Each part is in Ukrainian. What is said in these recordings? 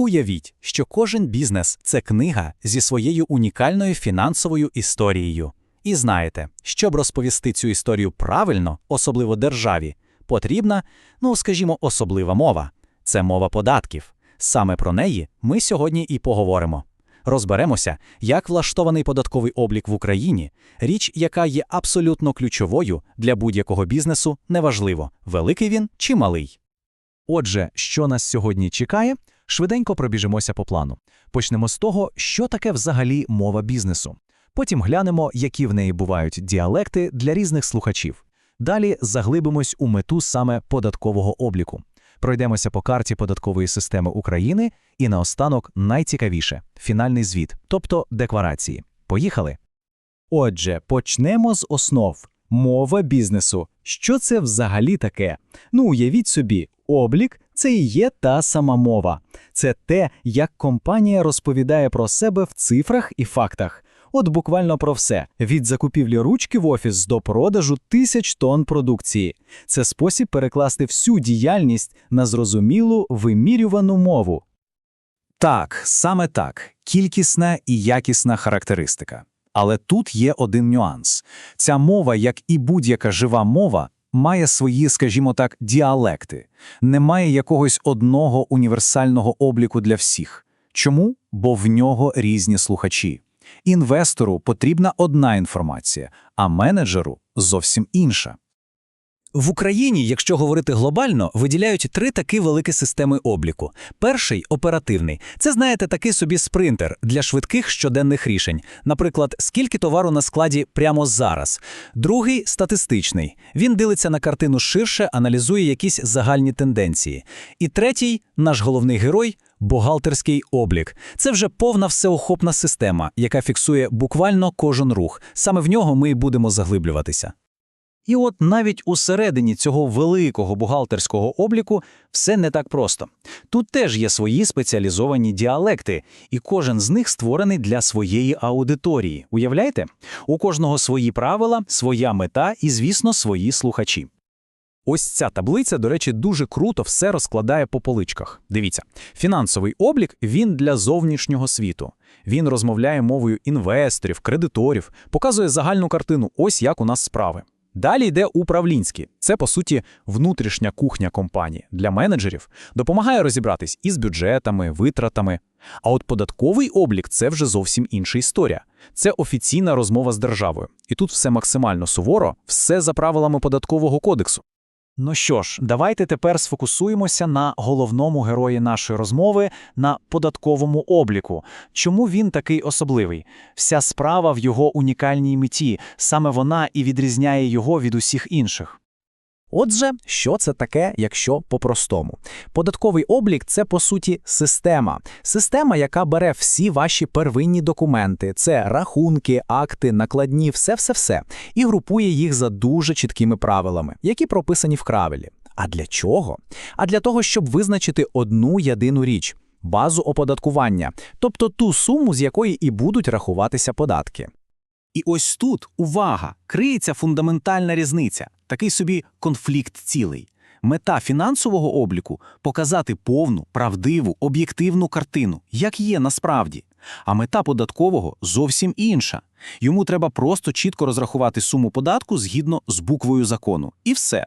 Уявіть, що кожен бізнес це книга зі своєю унікальною фінансовою історією. І знаєте, щоб розповісти цю історію правильно, особливо державі, потрібна, ну скажімо, особлива мова це мова податків. Саме про неї ми сьогодні і поговоримо. Розберемося, як влаштований податковий облік в Україні, річ, яка є абсолютно ключовою для будь-якого бізнесу, неважливо, великий він чи малий. Отже, що нас сьогодні чекає? Швиденько пробіжимося по плану. Почнемо з того, що таке взагалі мова бізнесу. Потім глянемо, які в неї бувають діалекти для різних слухачів. Далі заглибимось у мету саме податкового обліку. Пройдемося по карті податкової системи України і наостанок найцікавіше фінальний звіт, тобто декларації. Поїхали! Отже, почнемо з основ. Мова бізнесу. Що це взагалі таке? Ну, уявіть собі, облік це і є та сама мова. Це те, як компанія розповідає про себе в цифрах і фактах. От буквально про все: від закупівлі ручки в офіс до продажу тисяч тонн продукції. Це спосіб перекласти всю діяльність на зрозумілу вимірювану мову. Так, саме так, кількісна і якісна характеристика. Але тут є один нюанс: ця мова, як і будь-яка жива мова, має свої, скажімо так, діалекти, немає якогось одного універсального обліку для всіх. Чому? Бо в нього різні слухачі. Інвестору потрібна одна інформація, а менеджеру зовсім інша. В Україні, якщо говорити глобально, виділяють три такі великі системи обліку. Перший оперативний. Це, знаєте, такий собі спринтер для швидких щоденних рішень. Наприклад, скільки товару на складі прямо зараз. Другий статистичний. Він дивиться на картину ширше, аналізує якісь загальні тенденції. І третій наш головний герой. Бухгалтерський облік це вже повна всеохопна система, яка фіксує буквально кожен рух. Саме в нього ми й будемо заглиблюватися. І от навіть усередині цього великого бухгалтерського обліку все не так просто. Тут теж є свої спеціалізовані діалекти, і кожен з них створений для своєї аудиторії. Уявляєте? У кожного свої правила, своя мета і, звісно, свої слухачі. Ось ця таблиця, до речі, дуже круто все розкладає по поличках. Дивіться, фінансовий облік він для зовнішнього світу. Він розмовляє мовою інвесторів, кредиторів, показує загальну картину, ось як у нас справи. Далі йде управлінський. Це, по суті, внутрішня кухня компанії для менеджерів, допомагає розібратись із бюджетами, витратами. А от податковий облік це вже зовсім інша історія. Це офіційна розмова з державою. І тут все максимально суворо, все за правилами податкового кодексу. Ну що ж, давайте тепер сфокусуємося на головному герої нашої розмови, на податковому обліку. Чому він такий особливий? Вся справа в його унікальній меті, саме вона і відрізняє його від усіх інших. Отже, що це таке, якщо по-простому? Податковий облік це по суті система. Система, яка бере всі ваші первинні документи, це рахунки, акти, накладні, все-все-все, і групує їх за дуже чіткими правилами, які прописані в кравелі. А для чого? А для того, щоб визначити одну єдину річ базу оподаткування, тобто ту суму, з якої і будуть рахуватися податки. І ось тут увага, криється фундаментальна різниця, такий собі конфлікт цілий. Мета фінансового обліку показати повну, правдиву, об'єктивну картину, як є насправді. А мета податкового зовсім інша. Йому треба просто чітко розрахувати суму податку згідно з буквою закону. І все.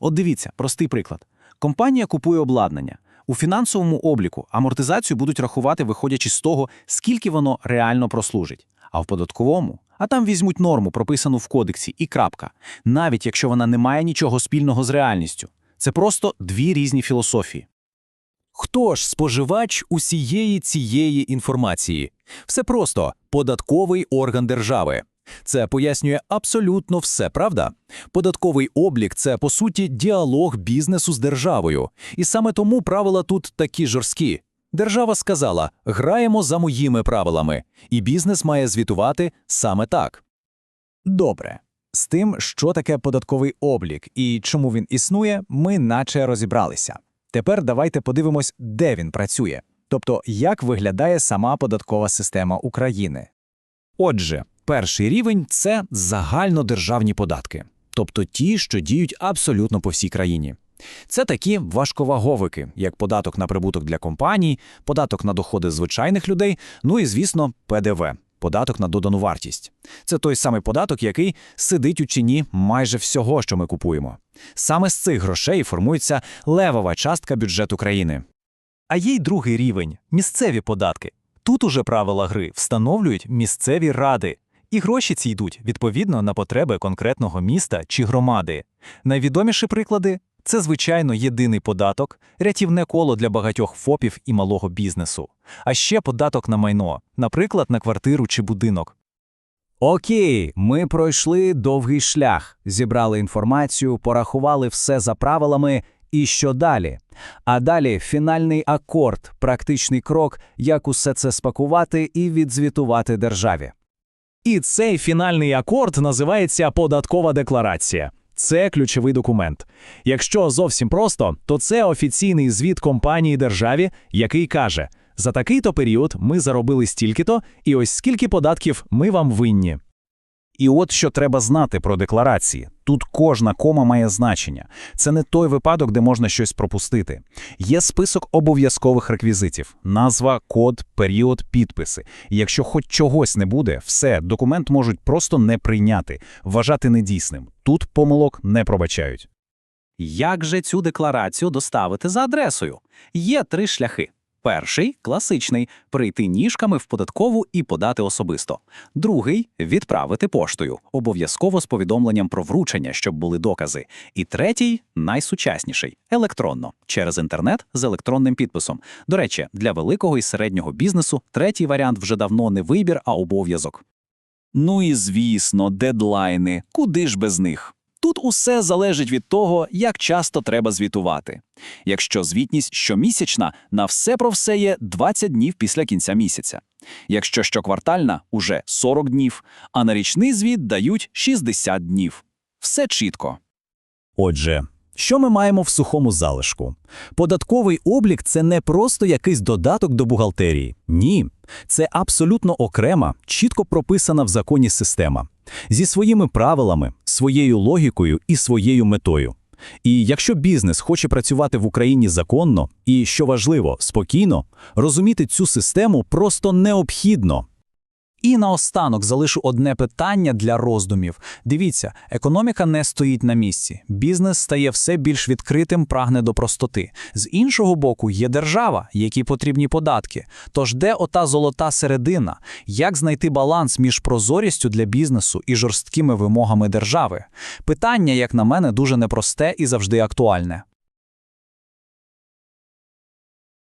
От дивіться, простий приклад. Компанія купує обладнання. У фінансовому обліку амортизацію будуть рахувати, виходячи з того, скільки воно реально прослужить. А в податковому а там візьмуть норму, прописану в кодексі, і крапка, навіть якщо вона не має нічого спільного з реальністю. Це просто дві різні філософії. Хто ж споживач усієї цієї інформації? Все просто податковий орган держави. Це пояснює абсолютно все, правда? Податковий облік це по суті діалог бізнесу з державою, і саме тому правила тут такі жорсткі. Держава сказала: граємо за моїми правилами, і бізнес має звітувати саме так. Добре. З тим, що таке податковий облік і чому він існує, ми наче розібралися. Тепер давайте подивимось, де він працює, тобто як виглядає сама податкова система України. Отже, перший рівень це загальнодержавні податки, тобто ті, що діють абсолютно по всій країні. Це такі важковаговики, як податок на прибуток для компаній, податок на доходи звичайних людей, ну і, звісно, ПДВ – податок на додану вартість. Це той самий податок, який сидить у ціні майже всього, що ми купуємо. Саме з цих грошей формується левова частка бюджету країни. А є й другий рівень місцеві податки. Тут уже правила гри встановлюють місцеві ради, і гроші ці йдуть відповідно на потреби конкретного міста чи громади. Найвідоміші приклади це, звичайно, єдиний податок, рятівне коло для багатьох ФОПів і малого бізнесу, а ще податок на майно, наприклад, на квартиру чи будинок. Окей, ми пройшли довгий шлях, зібрали інформацію, порахували все за правилами. І що далі? А далі фінальний акорд, практичний крок, як усе це спакувати і відзвітувати державі. І цей фінальний акорд називається податкова декларація. Це ключовий документ. Якщо зовсім просто, то це офіційний звіт компанії державі, який каже: за такий-то період ми заробили стільки-то, і ось скільки податків ми вам винні. І от що треба знати про декларації. Тут кожна кома має значення. Це не той випадок, де можна щось пропустити. Є список обов'язкових реквізитів: назва, код, період, підписи. І якщо хоч чогось не буде, все, документ можуть просто не прийняти, вважати недійсним. Тут помилок не пробачають. Як же цю декларацію доставити за адресою? Є три шляхи. Перший класичний прийти ніжками в податкову і подати особисто. Другий відправити поштою, обов'язково з повідомленням про вручення, щоб були докази. І третій найсучасніший електронно через інтернет з електронним підписом. До речі, для великого і середнього бізнесу третій варіант вже давно не вибір, а обов'язок. Ну і звісно, дедлайни. Куди ж без них? Тут усе залежить від того, як часто треба звітувати. Якщо звітність щомісячна, на все про все є 20 днів після кінця місяця. Якщо щоквартальна – уже 40 днів, а на річний звіт дають 60 днів. Все чітко. Отже, що ми маємо в сухому залишку? Податковий облік це не просто якийсь додаток до бухгалтерії. Ні, це абсолютно окрема, чітко прописана в законі система зі своїми правилами, своєю логікою і своєю метою. І якщо бізнес хоче працювати в Україні законно і, що важливо, спокійно, розуміти цю систему просто необхідно. І наостанок залишу одне питання для роздумів. Дивіться, економіка не стоїть на місці. Бізнес стає все більш відкритим, прагне до простоти. З іншого боку, є держава, якій потрібні податки. Тож де ота золота середина? Як знайти баланс між прозорістю для бізнесу і жорсткими вимогами держави? Питання, як на мене, дуже непросте і завжди актуальне.